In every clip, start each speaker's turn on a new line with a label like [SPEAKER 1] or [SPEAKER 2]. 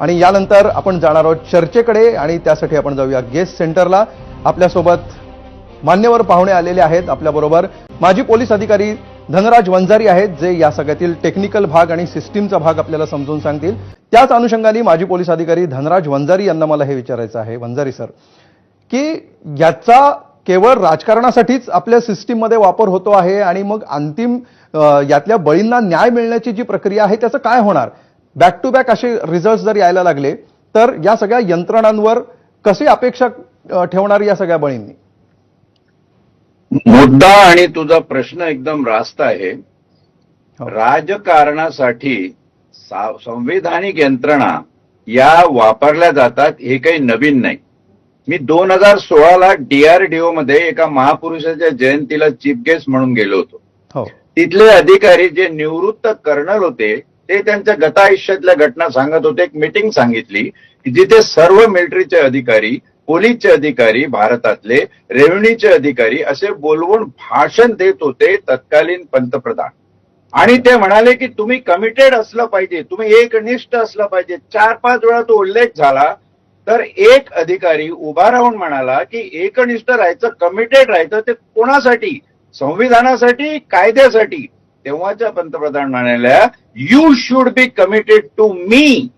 [SPEAKER 1] आणि यानंतर आपण जाणार आहोत चर्चेकडे आणि त्यासाठी आपण जाऊया गेस्ट सेंटरला. आपल्यासोबत मान्यवर पाहुणे आलेले आहेत आपल्याबरोबर. माजी पोलीस अधिकारी धनराज वंजारी आहेत जे या सगळ्यातील टेक्निकल भाग आणि सिस्टीमचा भाग आपल्याला समजून सांगतील. त्याच अनुषंगाने माजी पोलीस अधिकारी धनराज वंजारी यांना मला हे विचारायचं आहे. वंजारी सर की याचा केवळ राजकारणासाठीच आपल्या सिस्टीममध्ये वापर होतो आहे आणि मग अंतिम यातल्या बळींना न्याय मिळण्याची जी प्रक्रिया आहे त्याचं काय होणार? बॅक टू बॅक असे रिझल्ट जर यायला लागले तर या सगळ्या यंत्रणांवर कशी अपेक्षा ठेवणार या सगळ्या बळींनी?
[SPEAKER 2] मुद्दा आणि तुझा प्रश्न एकदम रास्त आहे.
[SPEAKER 1] हो.
[SPEAKER 2] राजकारणासाठी संविधानिक यंत्रणा या वापरल्या जातात हे काही नवीन नाही. मी दोन हजार सोळाला डीआरडीओ मध्ये एका महापुरुषाच्या जयंतीला चीफ गेस्ट म्हणून गेलो होतो.
[SPEAKER 1] हो.
[SPEAKER 2] तिथले अधिकारी जे निवृत्त कर्नल होते ते त्यांच्या गत आयुष्यातल्या घटना सांगत होते. एक मिटिंग सांगितली की जिथे सर्व मिलिटरीचे अधिकारी पोलीसचे अधिकारी भारतातले रेव्हन्यूचे अधिकारी असे बोलवून भाषण देत होते तत्कालीन पंतप्रधान. आणि ते म्हणाले की तुम्ही कमिटेड असलं पाहिजे तुम्ही एकनिष्ठ असलं पाहिजे. चार पाच वेळा तो उल्लेख झाला. तर एक अधिकारी उभा राहून म्हणाला की एकनिष्ठ राहायचं कमिटेड राहायचं ते कोणासाठी? संविधानासाठी कायद्यासाठी? तेव्हाच्या पंतप्रधान म्हणाल्या you should be committed to मी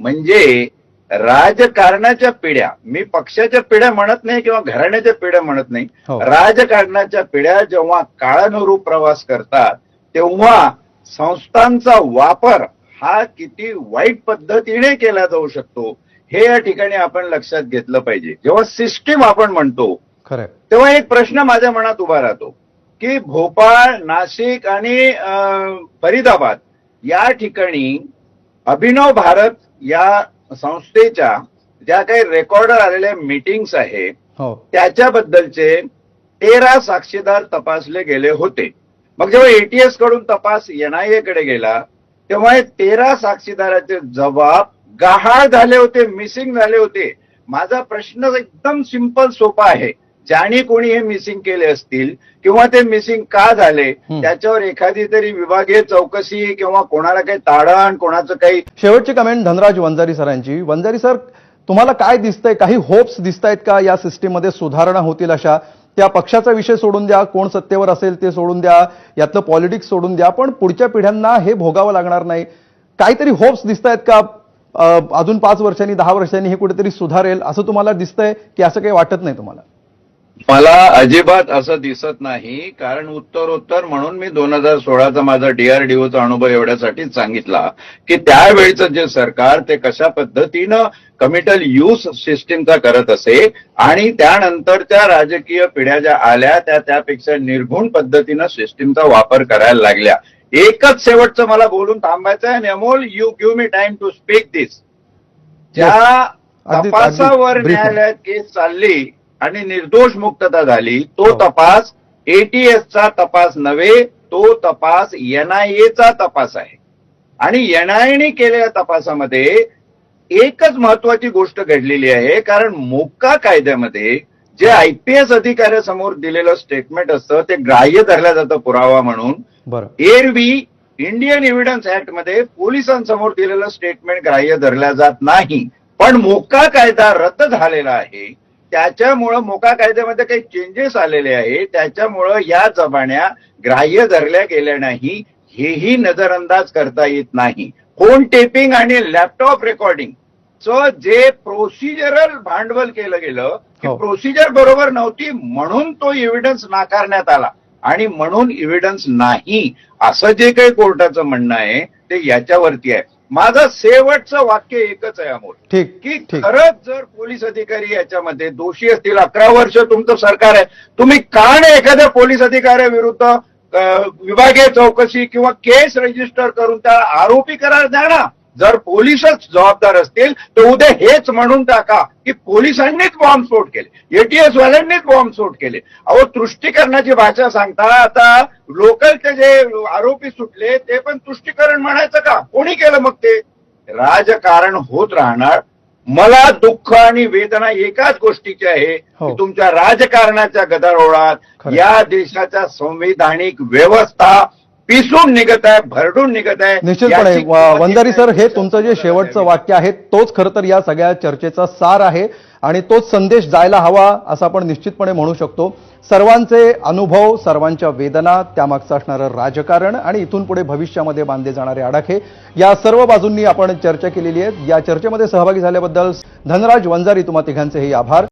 [SPEAKER 2] म्हणजे राजकारणाच्या पिढ्या मी पक्षाच्या पिढ्या म्हणत नाही किंवा घराण्याच्या पिढ्या म्हणत नाही.
[SPEAKER 1] हो.
[SPEAKER 2] राजकारणाच्या पिढ्या जेव्हा काळानुरूप प्रवास करतात तेव्हा संस्थांचा वापर हा किती वाईट पद्धतीने केला जाऊ शकतो हे या ठिकाणी आपण लक्षात घेतलं पाहिजे. जेव्हा सिस्टीम आपण म्हणतो तेव्हा एक प्रश्न माझ्या मनात उभा राहतो. की भोपाळ नाशिक आणि फरीदाबाद या ठिकाणी अभिनव भारत या संस्थेच्या ज्या काही रेकॉर्डर आलेल्या मीटिंग्स आहे
[SPEAKER 1] हो.
[SPEAKER 2] त्याच्याबद्दलचे तेरा साक्षीदार तपासले गेले होते. मग जेव्हा एटीएसकडून तपास एनआयए कडे गेला तेव्हा हे तेरा साक्षीदाराचे जबाब गहाळ झाले होते मिसिंग झाले होते. माझा प्रश्न एकदम सिंपल सोपा आहे. ज्याने कोणी हे मिसिंग केले असतील किंवा ते मिसिंग का झाले. त्याच्यावर एखादी तरी विभागीय चौकशी किंवा कोणाला काही ताडण कोणाचं काही
[SPEAKER 1] शेवटची कमेंट धनराज वंजारी सरांची. वंजारी सर तुम्हाला काय दिसतंय? काही होप्स दिसत आहेत का या सिस्टीममध्ये सुधारणा होतील अशा. त्या पक्षाचा विषय सोडून द्या. कोण सत्तेवर असेल ते सोडून द्या. यातलं पॉलिटिक्स सोडून द्या. पण पुढच्या पिढ्यांना हे भोगावं लागणार नाही. काहीतरी होप्स दिसत आहेत का अजून पाच वर्षांनी दहा वर्षांनी हे कुठेतरी सुधारेल असं तुम्हाला दिसतंय? की असं काही वाटत नाही तुम्हाला?
[SPEAKER 2] मला अजिबात असं दिसत नाही कारण उत्तरोत्तर म्हणून मी दोन हजार सोळाचा माझा डीआरडीओचा अनुभव एवढ्यासाठीच सांगितला की त्यावेळीचं जे सरकार ते कशा पद्धतीनं कमिटल यूज सिस्टीमचा करत असे आणि त्यानंतरच्या राजकीय पिढ्या ज्या आल्या त्या त्यापेक्षा निर्घुण पद्धतीनं सिस्टीमचा वापर करायला लागल्या. एकच शेवटचं मला बोलून थांबायचं आहे आणि Amol you give me time to speak this ज्या तपासावर. न्यायालयात केस चालली आणि निर्दोष मुक्तता झाली तो
[SPEAKER 1] हो.
[SPEAKER 2] तपास एटीएसचा तपास नव्हे तो तपास एनआयएचा तपास आहे. आणि एनआयएने केलेल्या तपासामध्ये एकच महत्वाची गोष्ट घडलेली आहे कारण मोक्का कायद्यामध्ये जे आयपीएस अधिकाऱ्यासमोर दिलेलं स्टेटमेंट असतं ते ग्राह्य धरलं जातं पुरावा म्हणून.
[SPEAKER 1] बरं.
[SPEAKER 2] एरवी इंडियन एव्हिडन्स ऍक्टमध्ये पोलिसांसमोर दिलेलं स्टेटमेंट ग्राह्य धरल्या जात नाही. पण मोका कायदा रद्द झालेला आहे. त्याच्यामुळं मोका कायद्यामध्ये काही चेंजेस आलेले आहे त्याच्यामुळं या जबान्या ग्राह्य धरल्या गेल्या नाही. हेही नजरअंदाज करता येत नाही. फोन टेपिंग आणि लॅपटॉप रेकॉर्डिंग च जे प्रोसिजरल भांडवल केलं गेलं की
[SPEAKER 1] हो.
[SPEAKER 2] प्रोसिजर बरोबर नव्हती म्हणून तो एव्हिडन्स नाकारण्यात आला. आणि म्हणून एव्हिडन्स नाही असं जे काही कोर्टाचं म्हणणं आहे ते याच्यावरती आहे. माझं शेवटचं वाक्य एकच आहे अमोल.
[SPEAKER 1] ठीक
[SPEAKER 2] की खरंच जर पोलीस अधिकारी याच्यामध्ये दोषी असतील अकरा वर्ष तुमचं सरकार आहे तुम्ही का नाही एखाद्या पोलीस अधिकाऱ्याविरुद्ध विभागीय चौकशी किंवा केस रजिस्टर करून त्या आरोपी करार द्या ना. जर पोलीसच जबाबदार असतील तर उद्या हेच म्हणून टाका की पोलिसांनीच बॉम्बस्फोट केले. एटीएस वाल्यांनीच बॉम्बस्फोट केले. अहो तुष्टीकरणाची भाषा सांगता आता लोकलचे जे आरोपी सुटले ते पण तुष्टीकरण म्हणायचं का? कोणी केलं मग ते? राजकारण होत राहणार. मला दुःख आणि वेदना एकाच गोष्टीची आहे
[SPEAKER 1] हो.
[SPEAKER 2] की तुमच्या राजकारणाच्या गदारोळात. या देशाच्या संविधानिक व्यवस्था पिसून निघत आहे भरडून निघत आहे.
[SPEAKER 1] निश्चितपणे
[SPEAKER 2] याची
[SPEAKER 1] व- वंजारी सर हे तुमचं जे शेवटचं वाक्य आहे तोच खरं तर या सगळ्या चर्चेचा सार आहे आणि तोच संदेश जायला हवा असं आपण निश्चितपणे म्हणू शकतो. सर्वांचे अनुभव सर्वांच्या वेदना त्यामागचं असणारं राजकारण आणि इथून पुढे भविष्यामध्ये बांधले जाणारे आडाखे या सर्व बाजूंनी आपण चर्चा केलेली आहे. या चर्चेमध्ये सहभागी झाल्याबद्दल धनराज वंजारी तुम्हा तिघांचेही आभार.